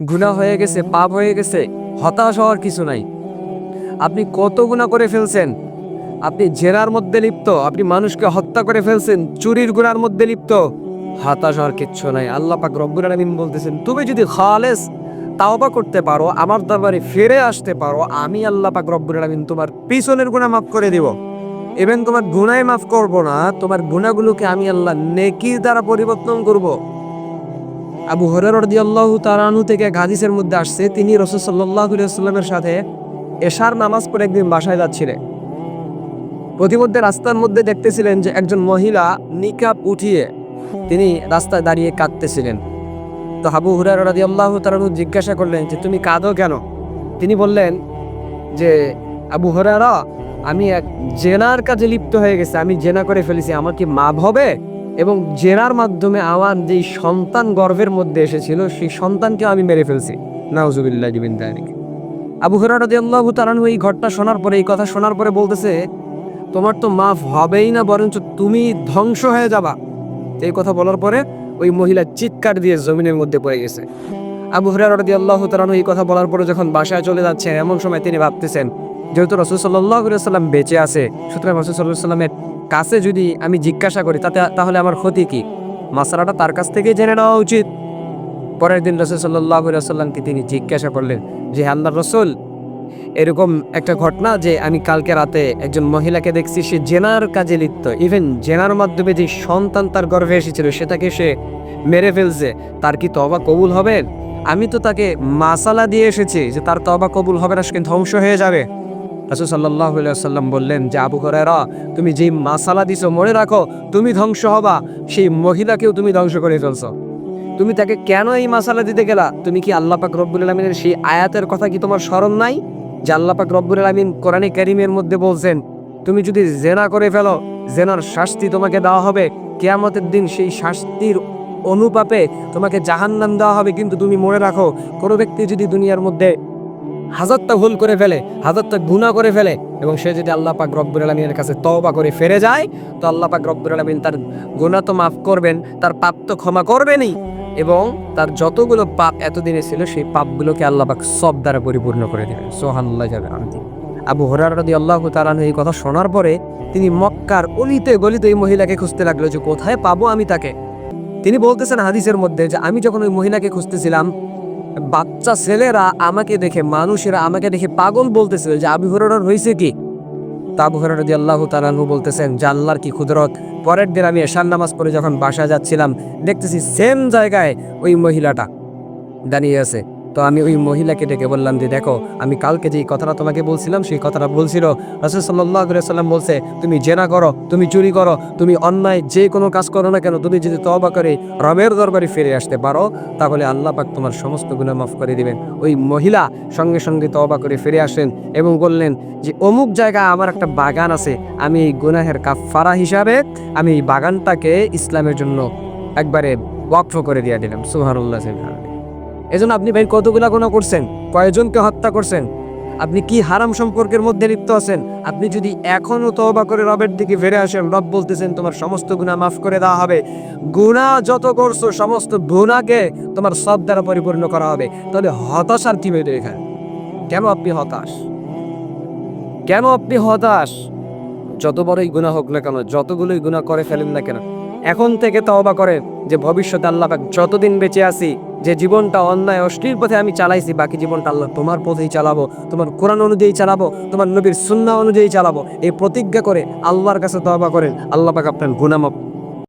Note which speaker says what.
Speaker 1: গুনাহ হয়ে গেছে, পাপ হয়ে গেছে, হতাশ হওয়ার কিছু নাই। আপনি কত গুনাহ করে ফেলছেন? আপনি জেরার মধ্যে লিপ্ত, আপনি মানুষকে হত্যা করে ফেলছেন, চুরির গুণার মধ্যে লিপ্ত, হতাশ হওয়ার কিচ্ছু নাই। আল্লাহ পাক রব্বুল আলামিন বলতেছেন, তুমি যদি খালেস, তাওবা করতে পারো, আমার দরবারে ফিরে আসতে পারো, আমি আল্লাহ পাক রব্বুল আলামিন তোমার পিছনের গুণা মাফ করে দিব। এবং তোমার গুনায় মাফ করব না, তোমার গুনাহগুলোকে আমি আল্লাহ নেকির দ্বারা পরিবর্তন করব। আবু হরের রদিয়াল্লাহু তারানু থেকে এক হাদিসের মধ্যে আসছে, তিনি রসুল সাল্লাহ সাল্লামের সাথে এশার নামাজ পড়ে একদিন বাসায় যাচ্ছিলেন। প্রতিমধ্যে রাস্তার মধ্যে দেখতেছিলেন যে একজন মহিলা নিকাপ উঠিয়ে তিনি রাস্তায় দাঁড়িয়ে কাঁদতেছিলেন। তো হাবু হুরার রাদি আল্লাহ তারানু জিজ্ঞাসা করলেন যে, তুমি কাঁদো কেন? তিনি বললেন যে, আবু হরারা আমি এক জেনার কাজে লিপ্ত হয়ে গেছে, আমি জেনা করে ফেলেছি, আমার কি মাপ হবে? এবং জেনার মাধ্যমে আমার যেই সন্তান গর্ভের মধ্যে এসেছিল, সেই সন্তানকে আমি মেরে ফেলছি। নাউজুবিল্লাহ জিবিন তারিক আবু হরার রাদি আল্লাহ এই ঘটনা শোনার পরে, এই কথা শোনার পরে বলতেছে, তোমার তো মাফ হবেই না, বরঞ্চ তুমি ধ্বংস হয়ে যাবা। এই কথা বলার পরে ওই মহিলা চিৎকার দিয়ে জমিনের মধ্যে পড়ে গেছে। আবু হুরার রদি আল্লাহ তালানু এই কথা বলার পরে যখন বাসায় চলে যাচ্ছেন, এমন সময় তিনি ভাবতেছেন, যেহেতু রসুল সাল্লাহ সাল্লাম বেঁচে আছে, সুতরাং রসুল সাল্লাহ সাল্লামের কাছে যদি আমি জিজ্ঞাসা করি, তাতে তাহলে আমার ক্ষতি কি? মাসালাটা তার কাছ থেকে জেনে নেওয়া উচিত। পরের দিন রসুল সাল্লাহ সাল্লামকে তিনি জিজ্ঞাসা করলেন যে আল্লাহ রসুল, এরকম একটা ঘটনা যে আমি কালকে রাতে একজন মহিলাকে দেখছি, সে জেনার কাজে লিপ্ত। ইভেন জেনার মাধ্যমে যে সন্তান তার গর্ভে এসেছিল, সেটাকে সে মেরে ফেলছে। তার কি তবা কবুল হবে? আমি তো তাকে মাসালা দিয়ে এসেছি যে তার তবা কবুল হবে না, সে ধ্বংস হয়ে যাবে। রাসুল সাল্লাহ সাল্লাম বললেন, যে আবু হরেরা তুমি যেই মাসালা দিছো, মনে রাখো, তুমি ধ্বংস হবা, সেই মহিলাকেও তুমি ধ্বংস করে ফেলছো। তুমি তাকে কেন এই মাসালা দিতে গেলা? তুমি কি আল্লাহ পাক রব্বুল আলমিনের সেই আয়াতের কথা কি তোমার স্মরণ নাই? যে আল্লাহ পাক রব্বুল আলমিন কোরআনে কারিমের মধ্যে বলছেন, তুমি যদি জেনা করে ফেলো, জেনার শাস্তি তোমাকে দেওয়া হবে। কেয়ামতের দিন সেই শাস্তির অনুপাপে তোমাকে জাহান্নাম দেওয়া হবে। কিন্তু তুমি মনে রাখো, কোনো ব্যক্তি যদি দুনিয়ার মধ্যে হাজারটা ভুল করে ফেলে, হাজারটা গুণা করে ফেলে এবং সে যদি আল্লাহ পাক রব্বুল আলমিনের কাছে তওবা করে ফিরে যায়, তো আল্লাহ পাক রব্বুল আলমিন তার গুণা তো মাফ করবেন, তার পাপ তো ক্ষমা করবেনই এবং তার যতগুলো পাপ এতদিনে ছিল সেই পাপগুলোকে আল্লাহ পাক সব দ্বারা পরিপূর্ণ করে দেবেন। সোহান্লাহ যাবে আন্তি আবু হরার রদি আল্লাহ তালান এই কথা শোনার পরে তিনি মক্কার অলিতে গলিতে এই মহিলাকে খুঁজতে লাগল যে, কোথায় পাবো আমি তাকে? তিনি বলতেছেন হাদিসের মধ্যে যে, আমি যখন ওই মহিলাকে খুঁজতেছিলাম বাচ্চা ছেলেরা আমাকে দেখে, মানুষেরা আমাকে দেখে পাগল বলতেছিল যে আবু হরার হয়েছে কি? তা আবু হরার রদি আল্লাহ তালু বলতেছেন যে আল্লাহর কি ক্ষুদরত পরের দিন আমি এশার নামাজ পড়ে যখন বাসা যাচ্ছিলাম, দেখতেছি সেম জায়গায় ওই মহিলাটা দাঁড়িয়ে আছে। তো আমি ওই মহিলাকে ডেকে বললাম যে, দেখো, আমি কালকে যেই কথাটা তোমাকে বলছিলাম, সেই কথাটা বলছিল। রাসুল সাল্লাম বলছে, তুমি জেনা করো, তুমি চুরি করো, তুমি অন্যায় যে কোনো কাজ করো না কেন, তুমি যদি তবা করে রবের দরবারে ফিরে আসতে পারো, তাহলে আল্লাহ পাক তোমার সমস্ত গুণা মাফ করে দিবেন। ওই মহিলা সঙ্গে সঙ্গে তবা করে ফিরে আসেন এবং বললেন যে, অমুক জায়গায় আমার একটা বাগান আছে, আমি এই গুনাহের কাফারা হিসাবে আমি এই বাগানটাকে ইসলামের জন্য একবারে ওয়াকফ করে দিয়ে দিলাম। সুহানুল্লাহ এজন্য আপনি ভাই কতগুলা গুণা করছেন? কয়জনকে হত্যা করছেন? আপনি কি হারাম সম্পর্কের মধ্যে লিপ্ত আছেন? আপনি যদি এখনও তওবা করে রবের দিকে ফিরে আসেন, রব বলতেছেন, তোমার সমস্ত গুণা মাফ করে দেওয়া হবে। গুণা যত করছ, সমস্ত গুণাকে তোমার সব দ্বারা পরিপূর্ণ করা হবে। তাহলে হতাশার কি বেরো এখানে? কেন আপনি হতাশ? কেন আপনি হতাশ? যত বড়ই গুণা হোক না কেন, যতগুলোই গুণা করে ফেলেন না কেন, এখন থেকে তওবা করেন যে ভবিষ্যতে আল্লাহ যতদিন বেঁচে আছি যে জীবনটা অন্যায়, অশ্লীল পথে আমি চালাইছি, বাকি জীবনটা আল্লাহ তোমার পথেই চালাবো, তোমার কোরআন অনুযায়ী চালাবো, তোমার নবীর সুন্না অনুযায়ী চালাবো। এই প্রতিজ্ঞা করে আল্লাহর কাছে তবা করেন। আল্লাহ পাক আপনার গুনামাপ